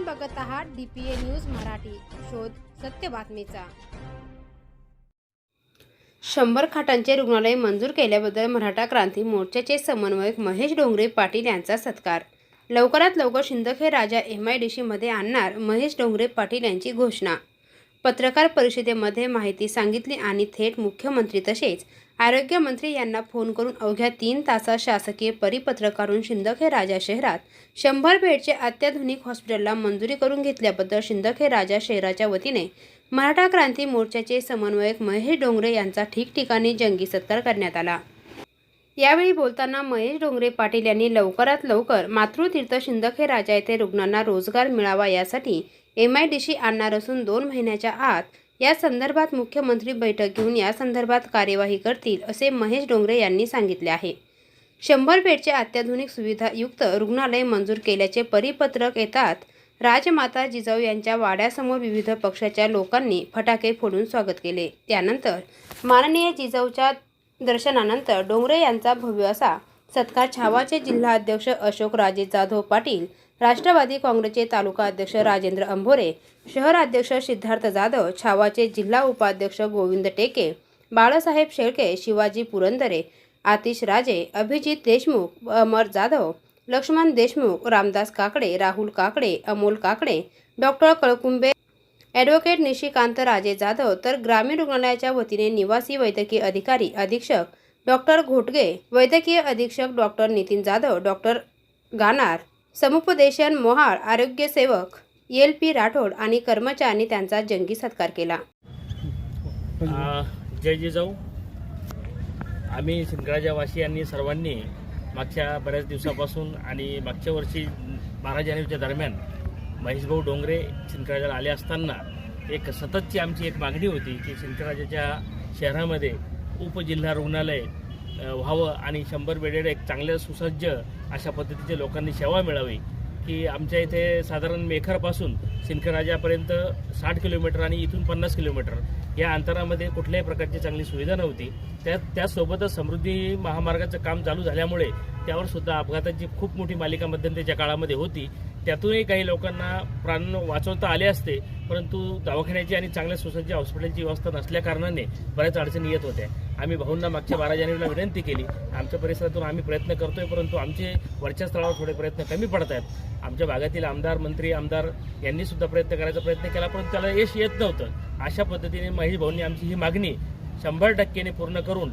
आपण बघत आहात डीपीए न्यूज मराठी. शोध सत्य बातमीचा. शंभर खाटांचे रुग्णालय मंजूर केल्याबद्दल मराठा क्रांती मोर्चाचे समन्वयक महेश डोंगरे पाटील यांचा सत्कार. लवकरात लवकर Sindkhed Raja M I D सीमध्ये आणणार महेश डोंगरे पाटील यांची घोषणा. पत्रकार परिषदेमध्ये माहिती सांगितली आणि थेट मुख्यमंत्री तसेच आरोग्यमंत्री यांना फोन करून अवघ्या तीन तासात शासकीय परिपत्रक काढून शिंदखे राजा शहरात शंभर बेडचे अत्याधुनिक हॉस्पिटलला मंजुरी करून घेतल्याबद्दल शिंदखे राजा शहराच्या वतीने मराठा क्रांती मोर्चाचे समन्वयक महेश डोंगरे यांचा ठिकठिकाणी जंगी सत्कार करण्यात आला. यावेळी बोलताना महेश डोंगरे पाटील यांनी लवकरात लवकर मातृतीर्थ शिंदखे राजा येथे रुग्णांना रोजगार मिळावा यासाठी एम आय डी सी आणणार असून दोन महिन्याच्या आत या संदर्भात मुख्यमंत्री बैठक घेऊन या संदर्भात कार्यवाही करतील असे महेश डोंगरे यांनी सांगितले आहे. शंभर बेडचे अत्याधुनिक सुविधायुक्त रुग्णालय मंजूर केल्याचे परिपत्रक येतात. राजमाता जिजाऊ यांच्या वाड्यासमोर विविध पक्षाच्या लोकांनी फटाके फोडून स्वागत केले. त्यानंतर माननीय जिजाऊच्या दर्शनानंतर डोंगरे यांचा भव्य असा सत्कार छावाचे जिल्हा अध्यक्ष अशोक राजे जाधव पाटील राष्ट्रवादी काँग्रेसचे तालुका अध्यक्ष राजेंद्र अंभोरे शहर अध्यक्ष सिद्धार्थ जाधव छावाचे जिल्हा उपाध्यक्ष गोविंद टेके बाळासाहेब शेळके शिवाजी पुरंदरे आतिश राजे अभिजित देशमुख अमर जाधव लक्ष्मण देशमुख रामदास काकडे राहुल काकडे अमोल काकडे डॉक्टर कळकुंबे ॲडव्होकेट निशिकांत राजे जाधव तर ग्रामीण रुग्णालयाच्या वतीने निवासी वैद्यकीय अधिकारी अधीक्षक डॉक्टर घोटगे वैद्यकीय अधीक्षक डॉक्टर नितीन जाधव डॉक्टर गानार समुपदेशन मोहाळ आरोग्य सेवक एल पी राठोड आणि कर्मचाऱ्यांनी त्यांचा जंगी सत्कार केला. जय जिजाऊ. आम्ही शिंदराजा वासियांनी सर्वांनी मागच्या बऱ्याच दिवसापासून आणि मागच्या वर्षी बारा जानेवारीच्या दरम्यान महेशभाऊ डोंगरे शिंदराजाला आले असताना एक सततची आमची एक मागणी होती की शिंदराजाच्या शहरामध्ये उपजिल्हा रुग्णालय व्हावं आणि शंभर बेडेड एक चांगलं सुसज्ज अशा पद्धतीचे लोकांनी सेवा मिळावी की आमच्या इथे साधारण मेखरपासून सिंखराजापर्यंत साठ किलोमीटर आणि इथून पन्नास किलोमीटर या अंतरामध्ये कुठल्याही प्रकारची चांगली सुविधा नव्हती. त्या त्यासोबतच समृद्धी महामार्गाचं काम चालू झाल्यामुळे त्यावर सुद्धा अपघाताची खूप मोठी मालिका मध्यंतरीच्या काळामध्ये होती. त्यातूनही काही लोकांना प्राण वाचवता आले असते परंतु दवाखान्याची आणि चांगल्या सुसज्ज हॉस्पिटलची व्यवस्था नसल्याकारणाने बऱ्याच अडचणी येत होत्या. आम्ही भाऊंना मागच्या बारा जानेवारीला विनंती केली. आमच्या परिसरातून आम्ही प्रयत्न करतोय परंतु आमचे वरच्या स्थळावर थोडे प्रयत्न कमी पडत आहेत आमच्या भागातील आमदार मंत्री आमदार यांनी सुद्धा प्रयत्न करायचा प्रयत्न केला परंतु त्याला यश येत नव्हतं. अशा पद्धतीने महेश भाऊंनी आमची ही मागणी शंभर टक्केने पूर्ण करून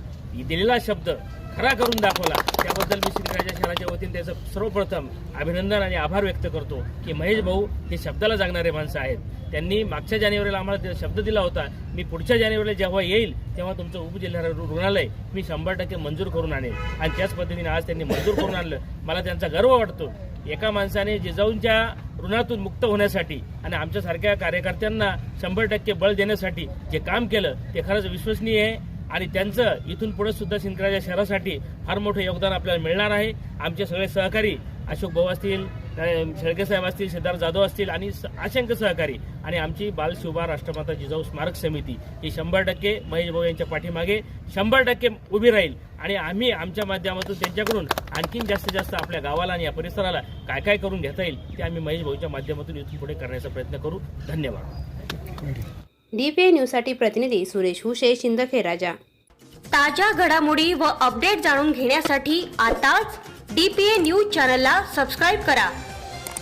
दिलेला शब्द खरा करून दाखवला. त्याबद्दल मी श्रीराजा शहराच्या वतीने त्याचं सर्वप्रथम अभिनंदन आणि आभार व्यक्त करतो की महेश भाऊ हे शब्दाला जागणारे माणसं आहेत. त्यांनी मागच्या जानेवारीला आम्हाला शब्द दिला होता. मी पुढच्या जानेवारीला जेव्हा येईल तेव्हा तुमचं उपजिल्हा रुग्णालय मी शंभर टक्के मंजूर करून आणेल. आणि त्याच पद्धतीने आज त्यांनी मंजूर करून आणलं. मला त्यांचा गर्व वाटतो. एका माणसाने जिजाऊंच्या ऋणातून मुक्त होण्यासाठी आणि आमच्यासारख्या कार्यकर्त्यांना शंभर टक्के बळ देण्यासाठी जे काम केलं ते खरंच विश्वसनीय आहे. आणि त्यांचं इथून पुढे सुद्धा सिंदखेडराजा शहरासाठी फार मोठं योगदान आपल्याला मिळणार आहे. आमचे सगळे सहकारी अशोक भाऊ असतील शेळके साहेब असतील सिद्धार्थ जाधव असतील आणि असंख्य सहकारी. आणि आमची बाल शिवबा राष्ट्रमाता जिजाऊ स्मारक समिती. ही शंभर टक्के महेश भाऊ यांच्या पाठीमागे शंभर टक्के उभी राहील. आणि आम्ही आमच्या माध्यमातून त्यांच्याकडून आणखीन जास्तीत जास्त आपल्या गावाला आणि या परिसराला काय काय करून घेता येईल ते आम्ही महेश भाऊच्या माध्यमातून इथून पुढे करण्याचा प्रयत्न करू. धन्यवाद. डीपीए न्यूजसाठी प्रतिनिधी सुरेश हुशे शिंदखे राजा. ताज्या घडामोडी व अपडेट जाणून घेण्यासाठी आताच डी पी ए न्यूज चॅनलला सबस्क्राईब करा.